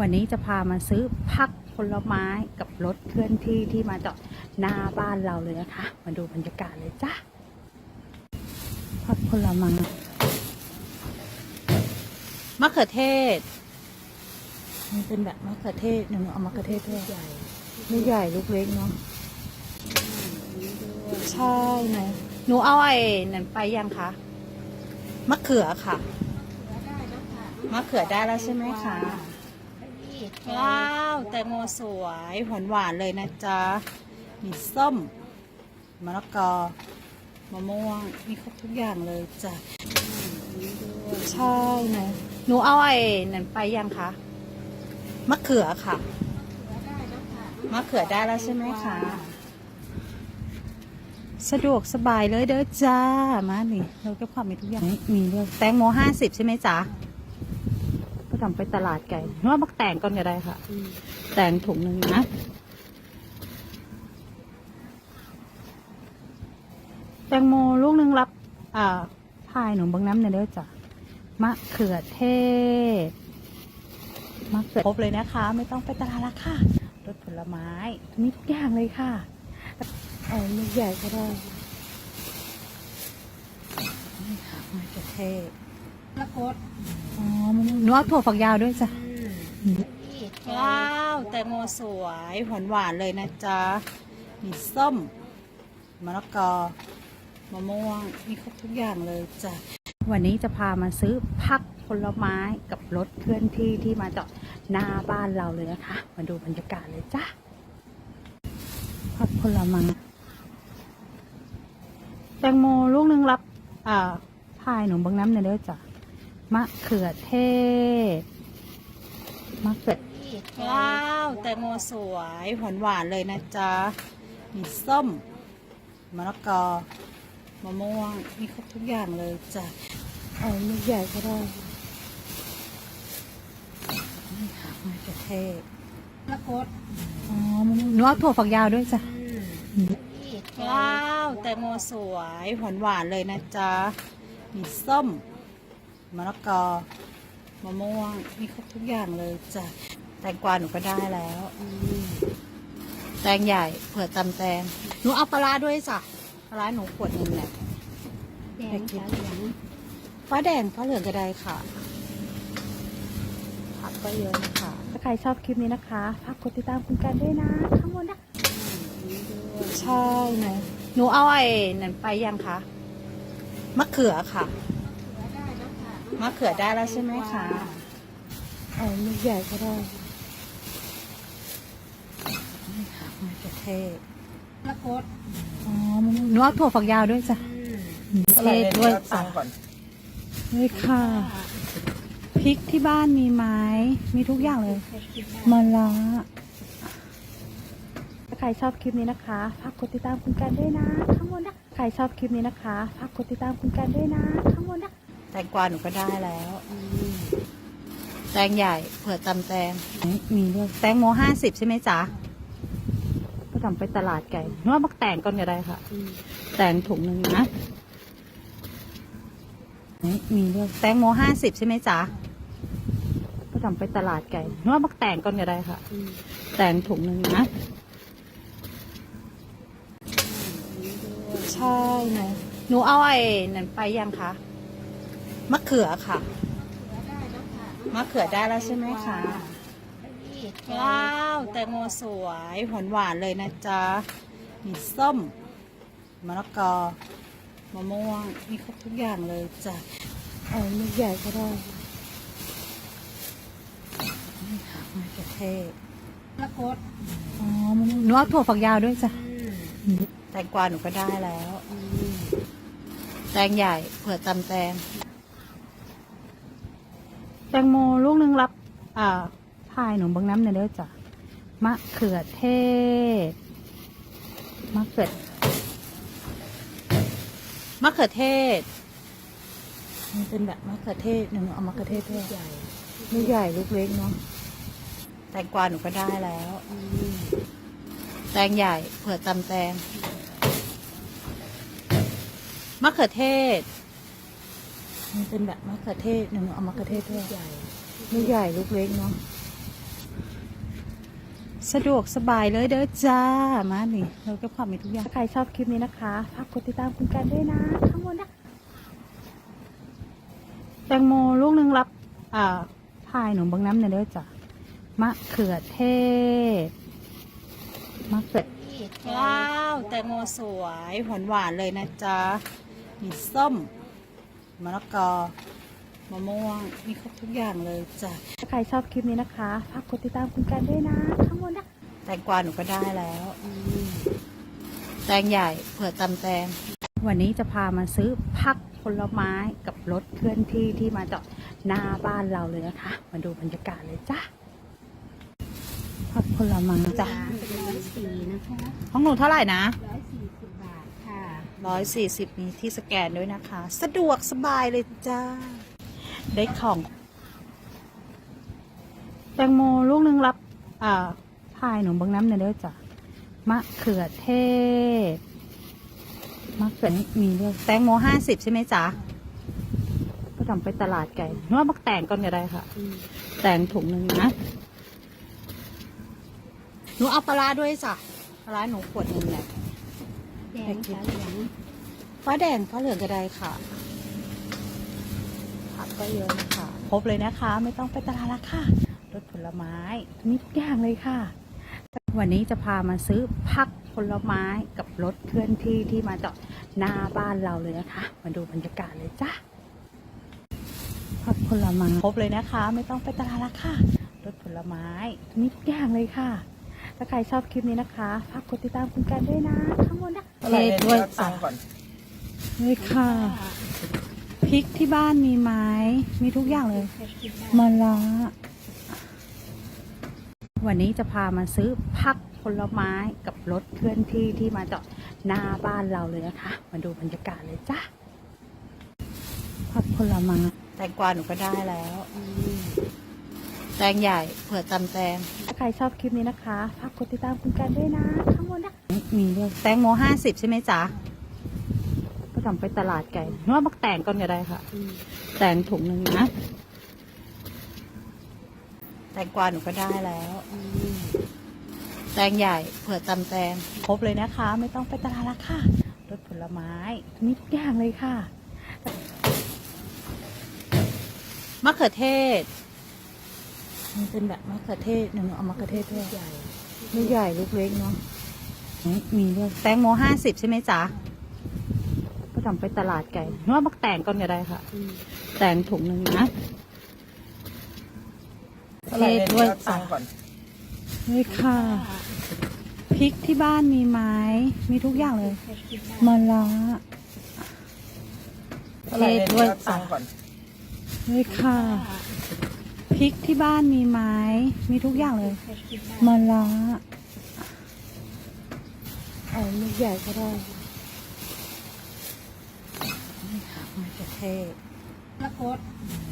วันนี้จะพามาซื้อพักผลไม้กับรถเคลื่อนที่ที่มาจอดหน้าบ้านเราเลยนะคะ มาดูบรรยากาศเลยจ้ะพักผลไม้มะเขือเทศมันเป็นแบบมะเขือเทศหนูเอามะเขือเทศด้วยใหญ่ไม่ใหญ่ลูกเล็กเนาะใช่ไหมหนูเอาไอ้นั่นไปยังคะมะเขือค่ะมะเขือได้แล้วใช่ไหมคะ ว้าวแตงโมสวยหวานหวานๆเลยนะจ๊ะมีส้มมะละกอมะม่วงมีครบทุกอย่างเลยจ้ะใช่ไหมหนูเอาไอ้นั่นไปยังคะมะเขือค่ะมะเขือได้แล้วใช่ไหมคะสะดวกสบายเลยเด้อจ้ามานี่เราก็ความมีทุกอย่างนี่มีเรื่องแตงโมห้าสิบใช่ไหมจ๊ะ ก็ทำไปตลาดไก่ว่าบักแตงก่อนก็ได้ค่ะ แตงถุงหนึ่งนะแตงโมลูกหนึ่งรับ อ่าพายหนูเบางน้ำเนี่อยเด้อจ้ะมะเขือเทศมะเขือครบเลยนะคะ ไม่ต้องไปตลาดละค่ะรถผลไม้มีทุกอย่างเลยค่ะเอาลูกใหญ่ก็ได้นี่ค่ะมะเขือเทศละกดอ๋อมัน หนูเอาถั่วฝักยาวด้วยจ้ะ ว้าว้าวแตงโมสวยหวานหวานๆเลยนะจ๊ะ มีส้มมะละกอมะม่วง มีครบทุกอย่างเลยจ้ะ วันนี้จะพามาซื้อพักผลไม้กับรถเคลื่อนที่ที่มาจอดหน้าบ้านเราเลยนะคะ มาดูบรรยากาศเลยจ้ะพักผลไม้แตงโมลูกหนึ่งรับ อ่าพายหนูเบางน้ำเนี่อยเด้อจ้ะ มะเขือเทศ มะเขือว้าว แตงโมสวยหวานหวานๆเลยนะจ๊ะ มีส้ม มะละกอ มะม่วง มีครบทุกอย่างเลยจ้ะ เอาลูกใหญ่ก็ได้นี่ค่ะมะเขือเทศละกดอ๋อมันหนูเอาถั่วฝักยาวด้วยจ้ะว้าว แตงโมสวยหวานหวานๆเลยนะจ๊ะ มีส้ม มะละกอมะม่วงมีครบทุกอย่างเลยจ้ะแตงกวาหนูก็ได้แล้วแตงใหญ่เผื่อตำแตงหนูเอาปลาร้าด้วยจ้ะปลาร้าหนูขวดหนึ่งแหละแดงขาเหลืองฟ้าแดงฟ้าเหลืองก็ได้ค่ะผักก็เยอะนะคะถ้าใครชอบคลิปนี้นะคะฝากกดติดตามคุณกันด้วยนะข้างบนนะใช่ไหมหนูเอาไอ้นั่นไปยังคะมะเขือค่ะได้แล้วค่ะ มะเขือได้แล้วใช่ไหมคะเอาลูกใหญ่ก็ได้นี่ค่ะมะเขือเทศละกดอ๋อมันหนูเอาถั่วฝักยาวด้วยจ้ะเทศด้วยจ้ะด้วยค่ะพริกที่บ้านมีไหมมีทุกอย่างเลยมะระถ้าใครชอบคลิปนี้นะคะฝากกดติดตามคุณกันด้วยนะข้างบนนะใครชอบคลิปนี้นะคะฝากกดติดตามคุณกันด้วยนะข้างบนนะ แตงกวาหนูก็ได้แล้วแตงใหญ่เผื่อตำแตงมีเรื่องแตงโมห้าสิบใช่ไหมจ๊ะก็ทำไปตลาดไก่นว่าบักแตงก่อนก็ได้ค่ะ แตงถุงหนึ่งนะนี่มีเรื่องแตงโมห้าสิบใช่ไหมจ๊ะก็ทำไปตลาดไก่นว่าบักแตงก่อนก็ได้ค่ะ แตงถุงหนึ่งนะใช่ไหมหนูเอาไอ้นั่นไปยังคะ มะเขือค่ะได้แล้วค่ะ มะเขือได้แล้วใช่ไหมคะ ว้าว แตงโมสวยหวานหวานๆเลยนะจ๊ะ มีส้ม มะละกอ มะม่วง มีครบทุกอย่างเลยจ้ะ เอาลูกใหญ่ก็ได้นี่ค่ะมะเขือเทศละกดอ๋อมันหนูเอาถั่วฝักยาวด้วยจ้ะ แตงกวาหนูก็ได้แล้ว แตงใหญ่เผื่อตำแตง แตงโมลูกหนึ่งรับ อ่าพายหนูเบางน้ำเนี่อยเด้อจ้ะมะเขือเทศ มะเขือ มะเขือเทศ มันเป็นแบบมะเขือเทศหนูเอามะเขือเทศด้วยใหญ่ลูกใหญ่ลูกเล็กเนาะ แตงกวาหนูก็ได้แล้ว แตงใหญ่เผื่อตำแตง มะเขือเทศ มันเป็นแบบมะเขือเทศหนูเอามะเขือเทศด้วยใหญ่ลูกใหญ่ลูกเล็กเนาะสะดวกสบายเลยเด้อจ้า มานี่เราก็ความมีทุกอย่าง ใครชอบคลิปนี้นะคะ ฝากกดติดตามคุณกันด้วยนะ ข้างบนนะ แตงโมลูกหนึงรับอ่าพายหนูเบางน้ำเนี่ยเด้อจ้ะ มะเขือเทศ มะเขือว้าว แตงโมสวย หวานหวานๆเลยนะจ๊ะมีส้ม มะละกอมะม่วง มีครบทุกอย่างเลยจ้ะถ้าใครชอบคลิปนี้นะคะฝากกดติดตามคุณกันด้วยนะ ข้างบนนะแตงกวาหนูก็ได้แล้วอืมแตงใหญ่เผื่อตำแตง วันนี้จะพามาซื้อผักผลไม้กับรถเคลื่อนที่ที่มาจอดหน้าบ้านเราเลยนะคะ มาดูบรรยากาศเลยจ้ะผักผลไม้จ้ะเป็นร้อยสี่นะคะของหนูเท่าไหร่นะ ร้อยสี่สิบบาทค่ะ ร้อยสี่สิบมีที่สแกนด้วยนะคะ สะดวกสบายเลยจ้า ได้ของ แตงโมลูกหนึงรับ อ่าพายหนูเบางน้ำเนี่ยเด้อจ้ะมะเขือเทศมะเขือมีเรื่องแตงโมห้าสิบใช่ไหมจ๊ะก็ทำไปตลาดไก่นึกว่ามักแตงก่อนก็ได้ค่ะ แตงถุงหนึ่งนะหนูเอาปลาด้วยจ้ะปลาร้าหนูขวดหนึ่งแหละ แดงขาเหลืองฟ้าแดงฟ้าเหลืองก็ได้ค่ะผักก็เยอะนะคะครบเลยนะคะ ไม่ต้องไปตลาดละค่ะรถผลไม้มีทุกอย่างเลยค่ะ วันนี้จะพามาซื้อผักผลไม้กับรถเคลื่อนที่ที่มาจอดหน้าบ้านเราเลยนะคะ มาดูบรรยากาศเลยจ้ะผักผลไม้ครบเลยนะคะ ไม่ต้องไปตลาดละค่ะรถผลไม้มีทุกอย่างเลยค่ะ ถ้าใครชอบคลิปนี้นะคะฝากกดติดตามคุณกันด้วยนะข้างบนนะอะไรเนี่ยด้วยรับสั่งก่อนเลยค่ะพริกที่บ้านมีไหมมีทุกอย่างเลยหกสิบบาทมะละวันนี้จะพามาซื้อผักผลไม้กับรถเคลื่อนที่ที่มาจอดหน้าบ้านเราเลยนะคะ มาดูบรรยากาศเลยจ้ะผักผลไม้แตงกวาหนูก็ได้แล้วอืม แตงใหญ่เผื่อตำแตงถ้าใครชอบคลิปนี้นะคะฝากกดติดตามคุณกันด้วยนะข้างบนนะมีเรื่องแตงโมห้าสิบใช่ไหมจ๊ะก็ทำไปตลาดไก่นึกว่ามักแตงก่อนก็ได้ค่ะ แตงถุงหนึ่งนะ แตงกวาหนูก็ได้แล้วอืมแตงใหญ่เผื่อตำแตงครบเลยนะคะ ไม่ต้องไปตลาดละค่ะรถผลไม้มีทุกอย่างเลยค่ะมะเขือเทศ มันเป็นแบบมะเขือเทศหนึ่งเอามะเขือเทศด้วยใหญ่ลูกใหญ่ลูกเล็กเนาะมีเรื่องแตงโมห้าสิบใช่ไหมจ๊ะก็ทำไปตลาดไก่นึกว่ามักแตงก่อนก็ได้ค่ะ แตงถุงหนึ่งนะอะไรเนี่ยด้วยรับสั่งก่อนเลยค่ะ พริกที่บ้านมีไหมมีทุกอย่างเลยหกสิบบาทมะละอะไรเนี่ยด้วยรับสั่งก่อนเลยค่ะ พริกที่บ้านมีไหมมีทุกอย่างเลยหกสิบบาทมะละเอาลูกใหญ่ก็ได้นี่ค่ะมะเขือเทศละกด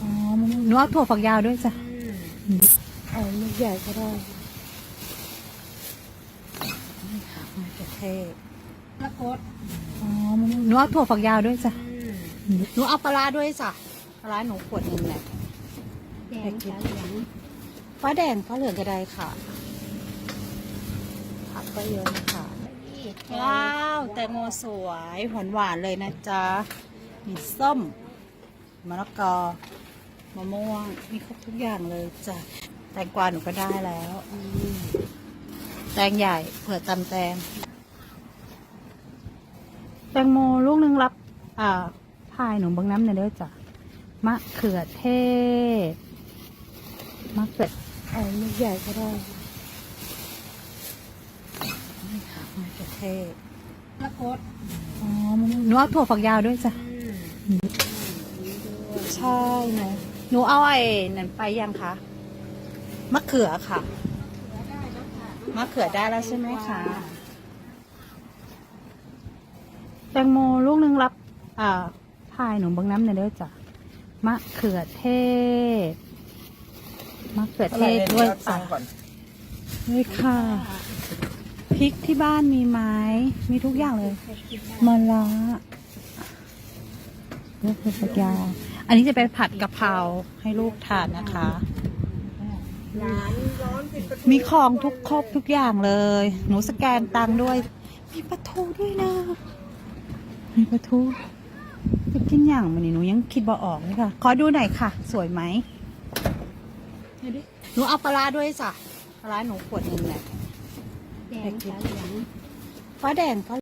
อ๋อมะม่วงหนูเอาถั่วฝักยาวด้วยจ้ะอืมเอาลูกใหญ่ก็ได้นี่ค่ะมะเขือเทศละกดอ๋อมะม่วงหนูเอาถั่วฝักยาวด้วยจ้ะอืมหนูเอาปลาร้าด้วยจ้ะปลาร้าหนูขวดหนึ่งแหละ แดงขาเหลืองฟ้าแดงฟ้าเหลืองก็ได้ค่ะ ผักก็เยอะนะคะว้าว แตงโมสวยหวานหวานๆเลยนะจ๊ะ มีส้มมะละกอมะม่วง มีครบทุกอย่างเลยจ้ะ แตงกวาหนูก็ได้แล้วอืมแตงใหญ่เผื่อตำแตง แตงโมลูกหนึงรับ อ่าพายหนูเบางน้ำเนี่ยเด้อจ้ะ มะเขือเทศ มะเขือเอาลูกใหญ่ก็ได้นี่ค่ะมะเขือเทศละกดอ๋อมะม่วงหนูเอาถั่วฝักยาวด้วยจ้ะอืมใช่หนูหนูเอาไอ้นั่นไปยังคะมะเขือค่ะเหลือได้นะคะมะเขือได้แล้วใช่ไหมคะแตงโมลูกหนึงรับอ่าพายหนูเบางน้ำเนี่ยเด้อจ้ะมะเขือเทศ มะเขืออะเทไรศเนี่ยด้วยรับสั่งก่อนเลยค่ะ พริกที่บ้านมีไหมมีทุกอย่างเลยหกสิบบาทมะละลูกผักยาวอันนี้จะเป็นผัดกะเพราให้ลูกทานนะคะร้านร้อนติดประตูมีของทุกครบทุกอย่างเลย หนูสแกนตังค์ด้วย มีปลาทูด้วยนะ มีปลาทูจะกินอย่างมันนี่หนูยังคิดบ่ออกเลยค่ะ ขอดูหน่อยค่ะ สวยไหม ดูดิหนูเอาปลาร้าด้วยจ้ะปลาร้าหนูขวดหนึ่งแหละแดงขาเหลืองฟ้าแดงฟ้า